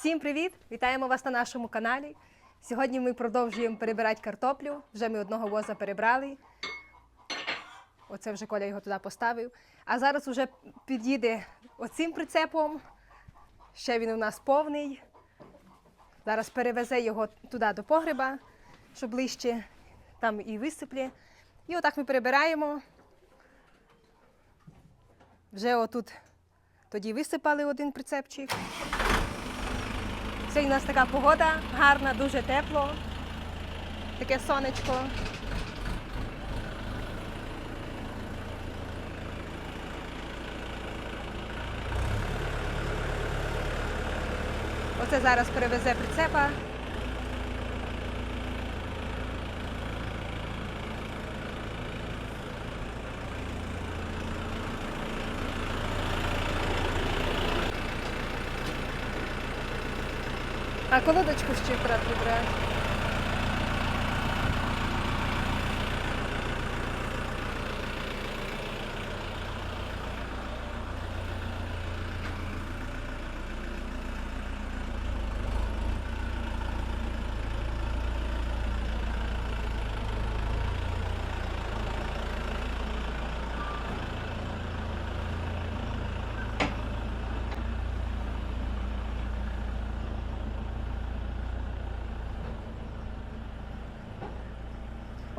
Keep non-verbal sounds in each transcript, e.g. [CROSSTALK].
Всім привіт! Вітаємо вас на нашому каналі. Сьогодні ми продовжуємо перебирати картоплю. Вже ми одного воза перебрали. Оце вже Коля його туди поставив. А зараз вже під'їде оцим прицепом. Ще він у нас повний. Зараз перевезе його туди до погреба, щоб ближче там і висиплє. І отак ми перебираємо. Вже отут тоді висипали один прицепчик. Сьогодні у нас така погода, гарна, дуже тепло, таке сонечко. Оце зараз перевезе прицепа. Kako dodać kuści w brat?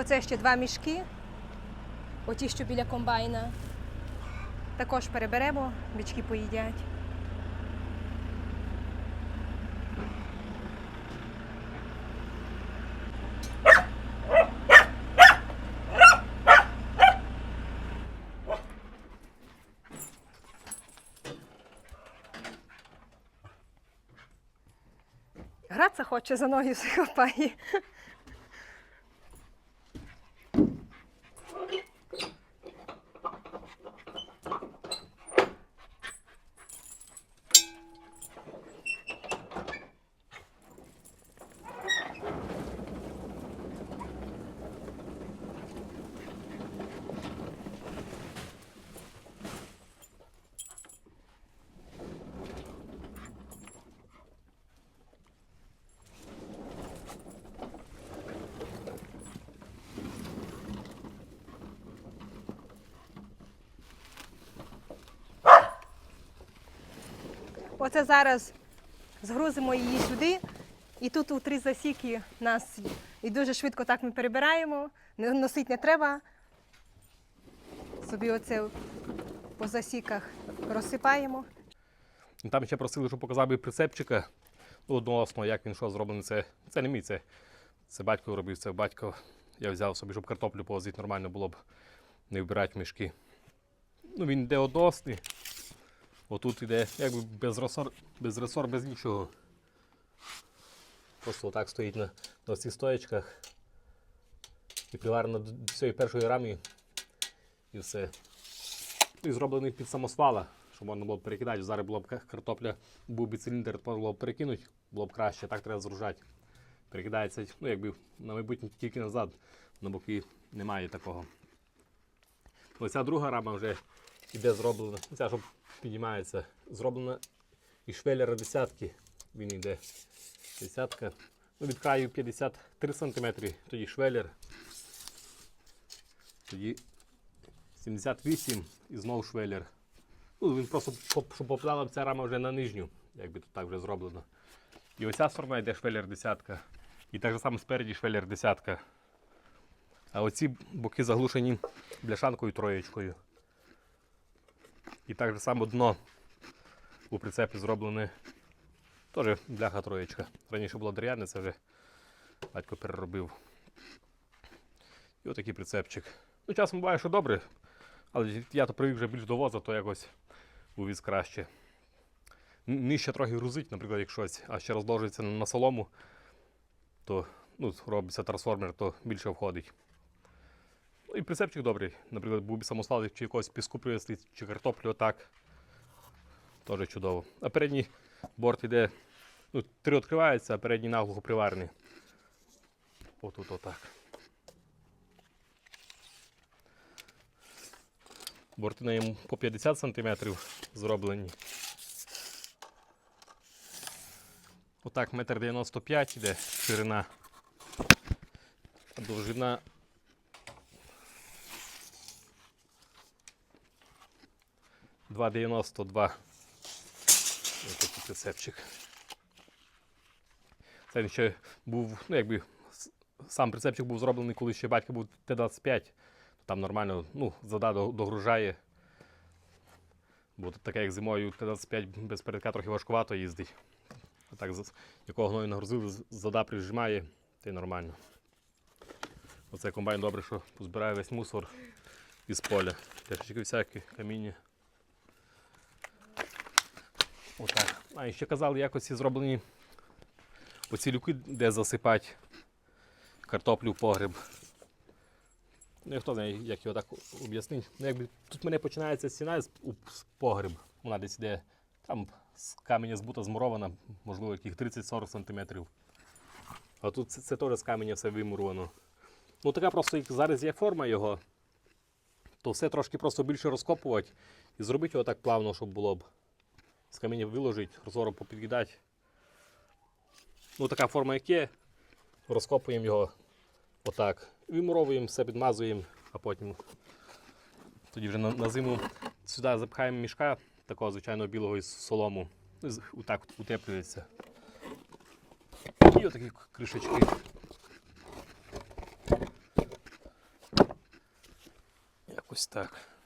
Оце ще два мішки. Оті, що біля комбайна. Також переберемо, бички поїдять. Гратися хоче, за ноги [LAUGHS] все хапає. Оце зараз згрузимо її сюди. І тут у три засіки нас і дуже швидко так ми перебираємо. Носити не треба. Собі оце по засіках розсипаємо. Там ще просили, щоб показав би прицепчика. Ну, односно, як він що зроблений. Це, це не мій, це, це батько робив, це батько. Я взяв собі, щоб картоплю повозити нормально було б не вбирати мішки. Ну, він йде односний. Отут іде якби без ресор, без ресор, без нічого. Просто отак стоїть на, на цих стоячках. І приварено до цієї першої рамі. І все. І зроблений під самосвала, щоб можна було перекидати. Зараз було б картопля, був би циліндр, було б перекинути, було б краще, так треба зружати. Перекидається, ну якби на майбутнє тільки назад, на боки немає такого. Оця друга рама вже іде зроблена. Ця, що піднімається, зроблена із швеллера десятки. Він йде десятка. Ну, від краю 53 см, тоді швеллер. Тоді 78 і знову швеллер. Ну, він просто, щоб попадала ця рама вже на нижню, якби тут так вже зроблено. І оця сторона йде швеллер десятка. І так само спереді швеллер десятка. А оці боки заглушені бляшанкою троєчкою. І так же само дно у прицепі зроблене теж бляха троєчка. Раніше було дерев'яне, це вже батько переробив. І отакий прицепчик. Ну, часом буває, що добре, але я то привик вже більш до воза, то якось увіз краще. Нижче трохи грузить, наприклад, як щось, а ще розложиться на солому, то ну, робиться трансформер, то більше входить. Ну і прицепчик добрий. Наприклад, був би самослав, чи якогось піску привезти, чи картоплю отак. Теж чудово. А передній борт іде, ну, три відкриваються, а передній наглухо приварений. Отут отак. Борти на йому по 50 см зроблені. Отак, метр 95 іде ширина. А довжина. Два дев'яносто два. Ось такий прицепчик. Це він ще був, ну якби сам прицепчик був зроблений, коли ще батько був Т-25. Там нормально, ну, зада догружає. Бо таке, як зимою Т-25 без передка трохи важкувато їздить. А так, якого гною нагрузили, зада прижимає, та й нормально. Оце комбайн добре, що позбирає весь мусор із поля. Теж всякі каміння. Отак. А, ще казали, якось зроблені оці люки, де засипати картоплю в погреб. Ну, хто знає, як його так об'яснити. Ну, якби тут мене починається стіна з погреб. Вона десь йде там з каменя збута змурована, можливо, яких 30-40 см. А тут це, це теж з каменя все вимуровано. Ну така просто як зараз є форма його, то все трошки просто більше розкопувати і зробити його так плавно, щоб було б. З каміння виложити, розором попідкидати. Ну така форма як є, розкопуємо його отак. Вимуровуємо, все підмазуємо, а потім тоді вже на, на зиму сюди запхаємо мішка, такого звичайного білого із солому. Отак утеплюється. І отакі кришечки. Якось так.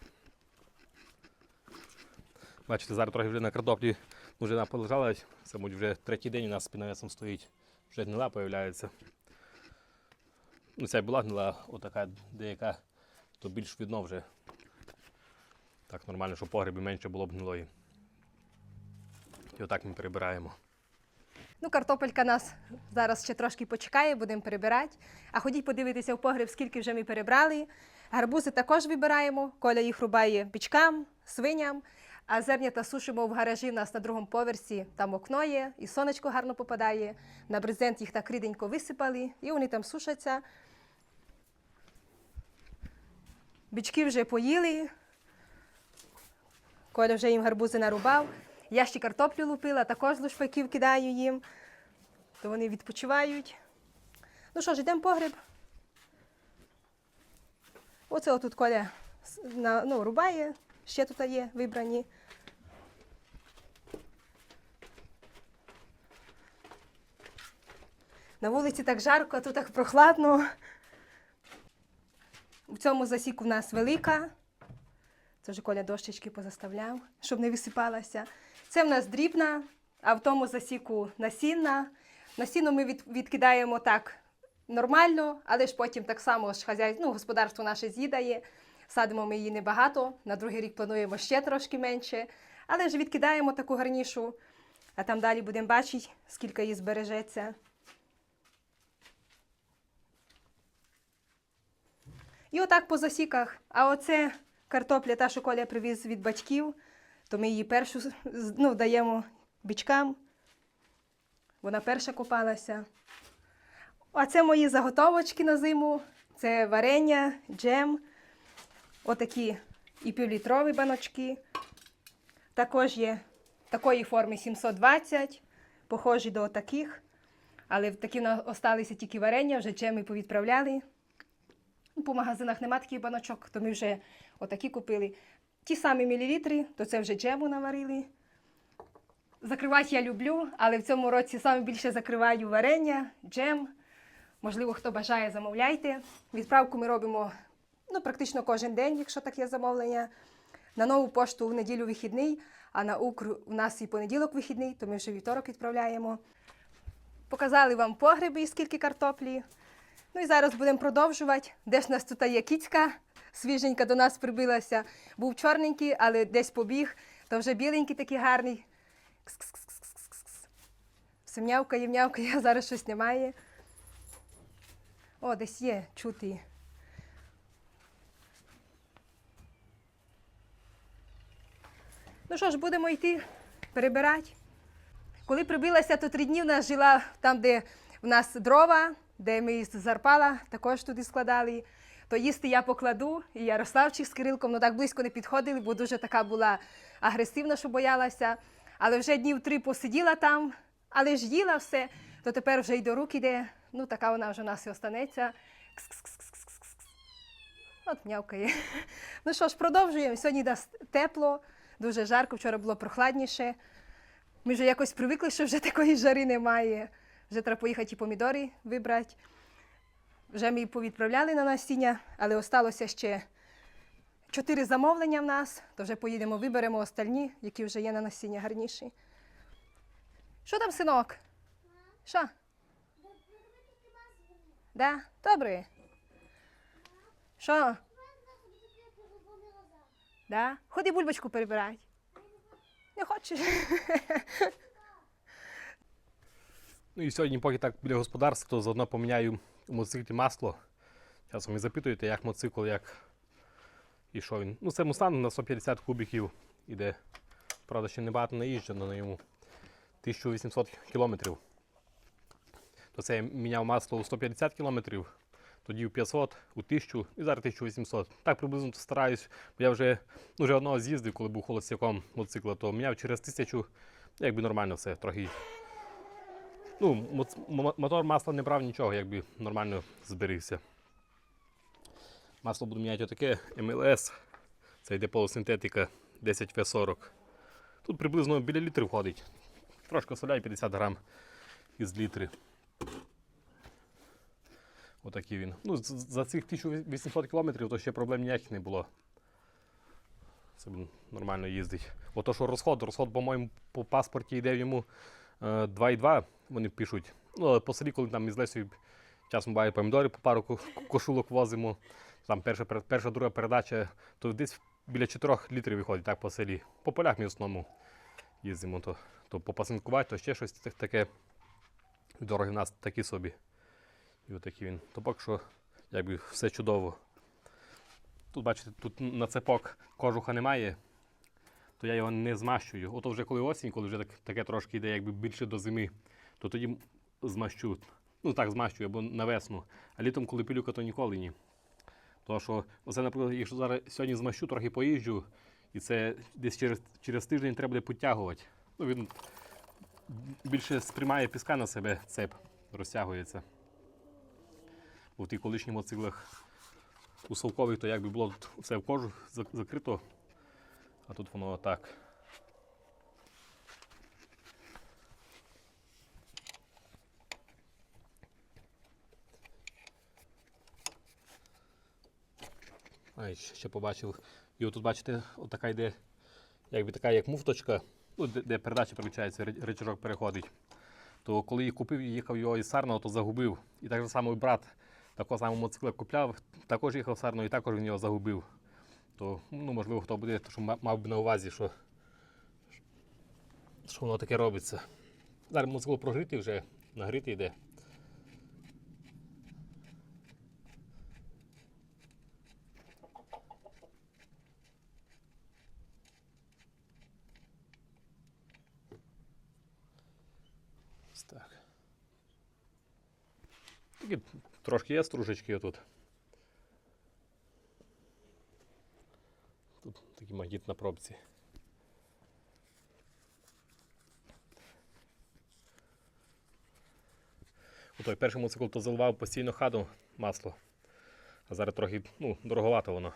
Бачите, зараз трохи вже на картоплі вже полежала. Це мабуть, вже третій день у нас під навесом стоїть. Вже гнила з'являється. Ну, ця була гнила, отака деяка, то більш видно вже. Так нормально, щоб в погребі менше було б гнилої. І отак ми перебираємо. Ну, картопелька нас зараз ще трошки почекає, будемо перебирати. А ходіть подивитися в погреб, скільки вже ми перебрали. Гарбузи також вибираємо. Коля їх рубає пічкам, свиням. А зернята сушимо в гаражі в нас на другому поверсі. Там окно є, і сонечко гарно попадає. На брезент їх так ріденько висипали, і вони там сушаться. Бички вже поїли. Коля вже їм гарбузи нарубав. Я ще картоплю лупила, також з лушпаків кидаю їм, то вони відпочивають. Ну що ж, йдемо в погреб. Оце отут Коля ну, рубає, ще тут є вибрані. На вулиці так жарко, а тут так прохладно. В цьому засіку в нас велика. Це вже Коля дощечки позаставляв, щоб не висипалася. Це в нас дрібна, а в тому засіку насінна. Насінну ми від, відкидаємо так нормально, але ж потім так само ж хазяй, ну, господарство наше з'їдає. Садимо ми її небагато, на другий рік плануємо ще трошки менше. Але ж відкидаємо таку гарнішу, а там далі будемо бачити, скільки її збережеться. І отак по засіках. А оце картопля, та, що Коля привіз від батьків, то ми її першу ну, даємо бичкам. Вона перша копалася. А це мої заготовочки на зиму. Це варення, джем, отакі і півлітрові баночки. Також є такої форми 720, похожі до таких. Але такі в нас осталися тільки варення, вже джеми повідправляли. Ну, По магазинах нема таких баночок, то ми вже отакі купили. Ті самі мілілітри, то це вже джему наварили. Закривати я люблю, але в цьому році саме більше закриваю варення, джем. Можливо, хто бажає, замовляйте. Відправку ми робимо ну, практично кожен день, якщо таке замовлення. На нову пошту в неділю вихідний, а на Укр у нас і понеділок вихідний, то ми вже вівторок відправляємо. Показали вам погреби і скільки картоплі. Ну і зараз будемо продовжувати. Де ж у нас тут є кіцька, свіженька до нас прибилася. Був чорненький, але десь побіг, то вже біленький такий гарний. Кс-кс-кс-кс-кс-кс. Все м'явкає, м'явкає, а [LAUGHS] зараз щось немає. О, десь є чути. Ну що ж, будемо йти перебирати. Коли прибилася, то три дні в нас жила там, де в нас дрова, де ми з Зарпала також туди складали. То їсти я покладу, і Ярославчик з Кирилком ну так близько не підходили, бо дуже така була агресивна, що боялася. Але вже днів три посиділа там, Але ж їла все, то тепер вже й до рук іде. Ну, така вона вже у нас і останеться. От м'явкає. [LAUGHS] Ну що ж, продовжуємо. Сьогодні тепло, дуже жарко, вчора було прохладніше. Ми вже якось привикли, що вже [LAUGHS] такої жари немає. Вже треба поїхати і помідори вибрати. Вже ми повідправляли на насіння, але осталося ще чотири замовлення в нас, то вже поїдемо, виберемо остальні, які вже є на насіння гарніші. Що там, синок? Що? Да? Добре. Що? Да? Ходи бульбочку перебирай. Не хочеш? [LAUGHS] Ну і сьогодні, поки так біля господарства, то заодно поміняю у мотоциклі масло. Часом і запитуєте, як мотоцикл, як і що він. Ну, це Мустанг на 150 кубіків іде. Правда, ще небагато наїжджено на йому. 1800 кілометрів. То це я міняв масло у 150 кілометрів, тоді у 500, у 1000 і зараз 1800. Так приблизно стараюсь, бо я вже, ну, вже одного з'їздив, коли був холостяком мотоцикла, то міняв через 1000, якби нормально все, трохи Ну, мотор масла не брав нічого, якби нормально зберігся. Масло буду міняти отаке МЛС. Це йде полусинтетика 10В40. Тут приблизно біля літри входить. Трошки соляй 50 грам із літри. Отакий він. Ну, за цих 1800 кілометрів то ще проблем ніяких не було. Це він нормально їздить. Ото що розход, розход, по-моєму, по паспорті йде йому е, 2,2 вони пишуть. Ну, але по селі, коли там із Лесою часом буває помідори, по пару кошулок возимо. Там перша, перша друга передача, то десь біля 4 літрів виходить так по селі. По полях ми в основному їздимо. То, то попасинкувати, то ще щось таке. Дороги в нас такі собі. І отакий він. То поки що якби все чудово. Тут, бачите, тут на цепок кожуха немає, то я його не змащую. Ото вже коли осінь, коли вже так, таке трошки йде якби більше до зими, то тоді змащу. Ну так, змащую або на весну. А літом, коли пилюка, то ніколи ні. Тому що, оце, наприклад, якщо зараз сьогодні змащу, трохи поїжджу, і це десь через, через тиждень треба буде підтягувати. Ну, він більше сприймає піска на себе, цеп розтягується. В тих колишніх моциклах у совкових, то якби було все в кожу закрито, а тут воно так. А, ще побачив. І отут, бачите, отака йде, якби така як муфточка, ну, де, де передача переключається, ре- речажок переходить. То коли її купив і їхав його із Сарного, то загубив. І так само і брат такого самого мотоцикла купляв, також їхав Сарно і також він його загубив. То, ну, можливо, хто буде, то що мав би на увазі, що, що воно таке робиться. Зараз мотоцикл прогрітий вже, нагрітий йде. Так. Трошки є стружечки тут. Тут такий магніт на пробці. У той перший мотоцикл то заливав постійно хаду масло. А зараз трохи ну, дороговато воно.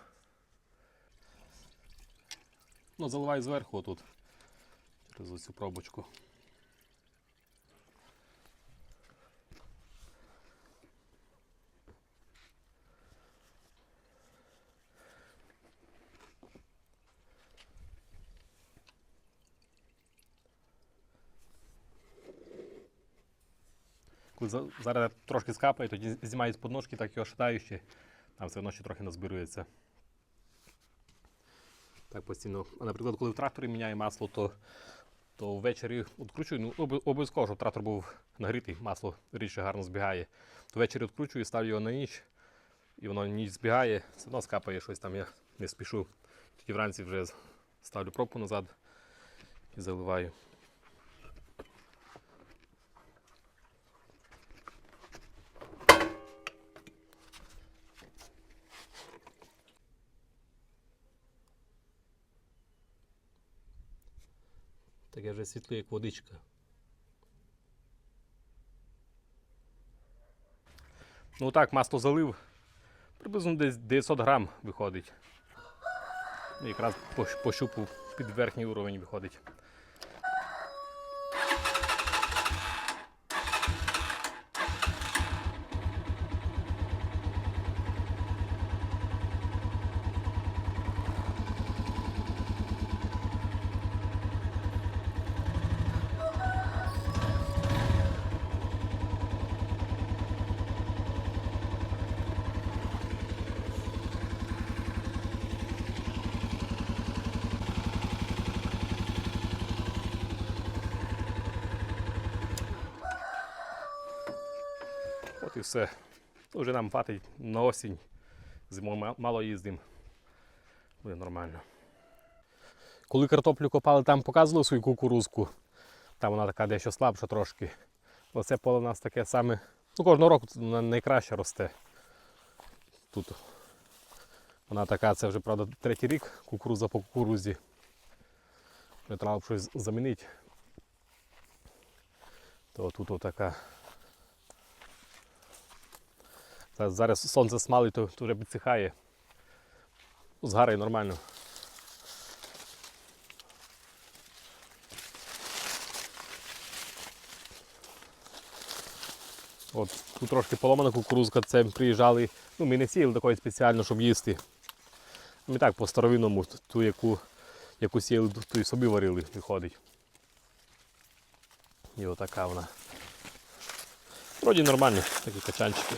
Ну, заливаю зверху отут. Через оцю пробочку. Зараз трошки скапає, тоді знімаю з подножки, так його шатаю ще. Там все одно ще трохи назбирується. Так постійно. А наприклад, коли в тракторі міняю масло, то, то ввечері відкручую. Ну, обов'язково, щоб трактор був нагрітий, масло рідше гарно збігає. То ввечері відкручую, ставлю його на ніч, і воно ніч збігає, все одно скапає щось там, я не спішу. Тоді вранці вже ставлю пробку назад і заливаю. таке вже світле, як водичка. Ну так, масло залив. Приблизно десь 900 грам виходить. Якраз пощупав під верхній уровень виходить. Все. Уже нам хватить на осінь. Зимою мало їздимо. Буде нормально. Коли картоплю копали, там показували свою кукурузку. Там вона така дещо слабша трошки. Оце поле у нас таке саме. Ну, кожного року найкраще росте. Тут вона така, це вже, правда, третій рік кукуруза по кукурузі. Вже треба б щось замінити. То тут отака. Та Зараз сонце смалить, то, то вже підсихає. Ну, Згарає нормально. От тут трошки поломана кукурузка, це приїжджали. Ну, ми не сіяли такої спеціально, щоб їсти. Ми так по старовинному, ту, яку, яку сіяли, ту- і собі варили, виходить. І отака вона. Вроді нормальні такі качанчики.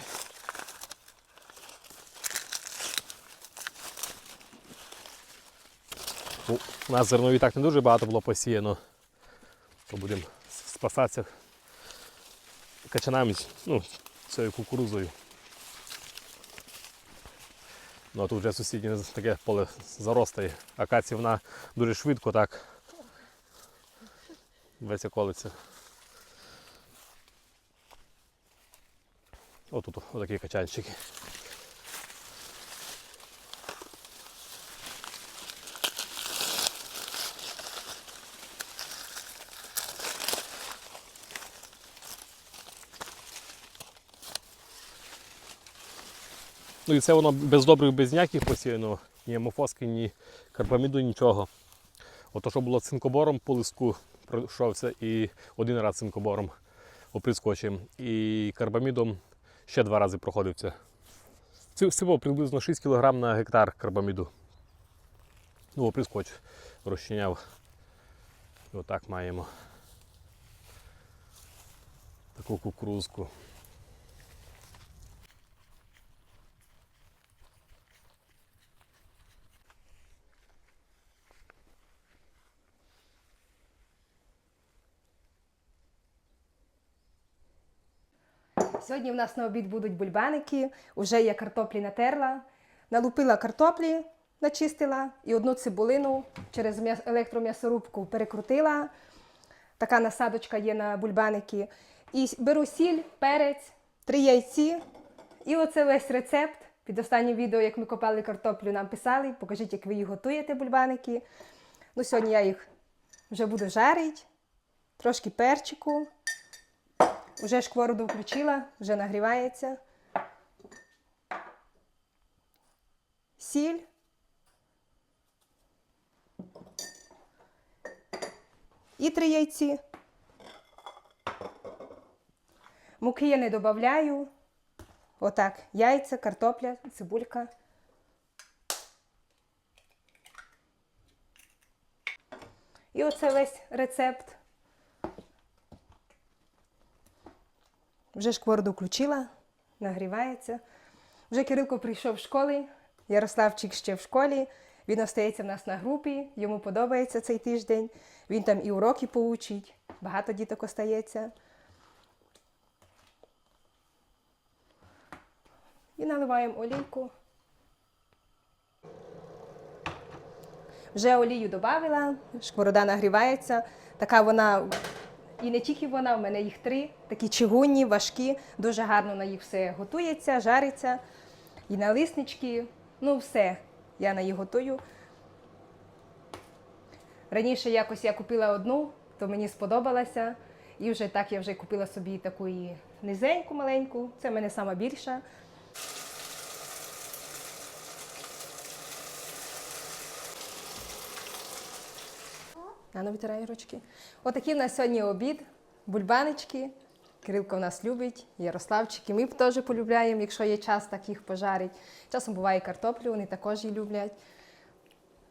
Ну, у нас зернові так не дуже багато було посіяно. То будемо спасатися качанами, ну, цією кукурузою. Ну, а тут вже сусіднє таке поле заростає. Акація вона дуже швидко так весь околиться. Отут отакі качанчики. Ну і це воно без добрих, без ніяких посіяно, ні амофоски, ні карбаміду, нічого. Ото, що було цинкобором по листку, пройшовся і один раз цинкобором оприскочим. І карбамідом ще два рази проходився. Всього приблизно 6 кг на гектар карбаміду. Ну, оприскоч розчиняв. Отак маємо таку кукурузку. Сьогодні в нас на обід будуть бульбаники, уже я картоплі натерла, налупила картоплі, начистила і одну цибулину через електром'ясорубку перекрутила. Така насадочка є на бульбаники. І беру сіль, перець, три яйці. І оце весь рецепт. Під останнім відео, як ми копали картоплю, нам писали, покажіть, як ви їх готуєте, бульбаники. Ну, сьогодні я їх вже буду жарити. Трошки перчику. Уже шквороду включила, вже нагрівається. Сіль. І три яйці. Муки я не додаю. Отак, яйця, картопля, цибулька. І оце весь рецепт. Вже шкворду включила, нагрівається. Вже Кирилко прийшов з школи, Ярославчик ще в школі. Він остається в нас на групі, йому подобається цей тиждень. Він там і уроки поучить, багато діток остається. І наливаємо олійку. Вже олію додавила, шкворода нагрівається. Така вона і не тільки вона, в мене їх три, такі чигунні, важкі, дуже гарно на їх все готується, жариться. І налиснички, ну все, я на їх готую. Раніше якось я купила одну, то мені сподобалася. І вже так я вже купила собі таку і низеньку маленьку. Це в мене сама більша. Ну витирай ручки. Отакий в нас сьогодні обід, бульбанички. Кирилко в нас любить, Ярославчики. Ми теж полюбляємо, якщо є час, так їх пожарить. Часом буває картоплю, вони також її люблять.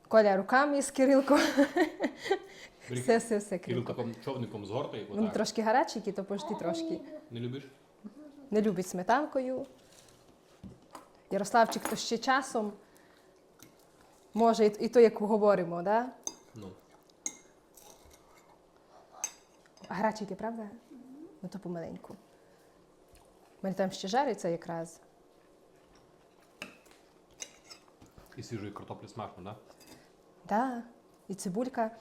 Коля руками з Кирилком. Все, все, все, Кирил таким човником згортає, Вони трошки гаряченькі, то пожди трошки. Не любиш? Не любить сметанкою. Ярославчик то ще часом. Може, і, і то, як говоримо, да? А гаряченькі, правда? Ну то помаленьку. У мене там ще жариться якраз. І свіжої картоплі смачно, так? Да. І цибулька.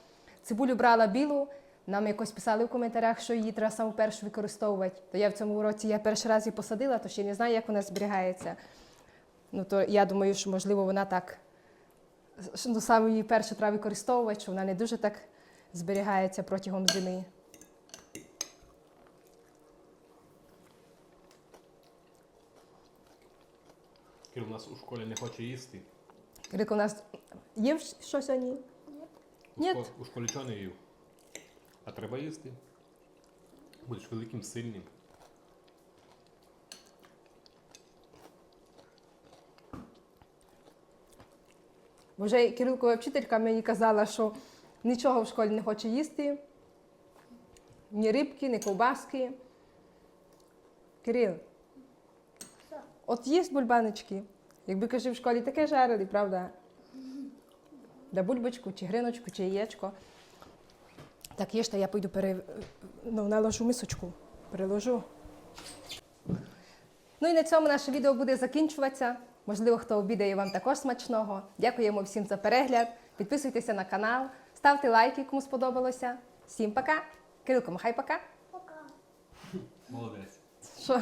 Цибулю брала білу. Нам якось писали в коментарях, що її треба саме першу використовувати. То я в цьому році я перший раз її посадила, то ще не знаю, як вона зберігається. Ну то я думаю, що можливо вона так. Ну, саме її першу треба використовувати, що вона не дуже так зберігається протягом зими. Кирил у нас у школі не хоче їсти. Кирилко, у нас є що сьогодні? У, Ні. шко- у школі чого не їв? А треба їсти. Будеш великим, сильним. Вже Кирилкова вчителька мені казала, що нічого в школі не хоче їсти. Ні рибки, ні ковбаски. Кирил, от є бульбаночки. Якби каже, в школі таке жарили, правда? Да бульбочку, чи гриночку, чи яєчко. Так їжте, я пойду пере... ну, наложу мисочку. Переложу. Ну і на цьому наше відео буде закінчуватися. Можливо, хто обідає вам також смачного. Дякуємо всім за перегляд. Підписуйтеся на канал, ставте лайки, кому сподобалося. Всім пока. Кирилко, махай пока. Молодець. Що?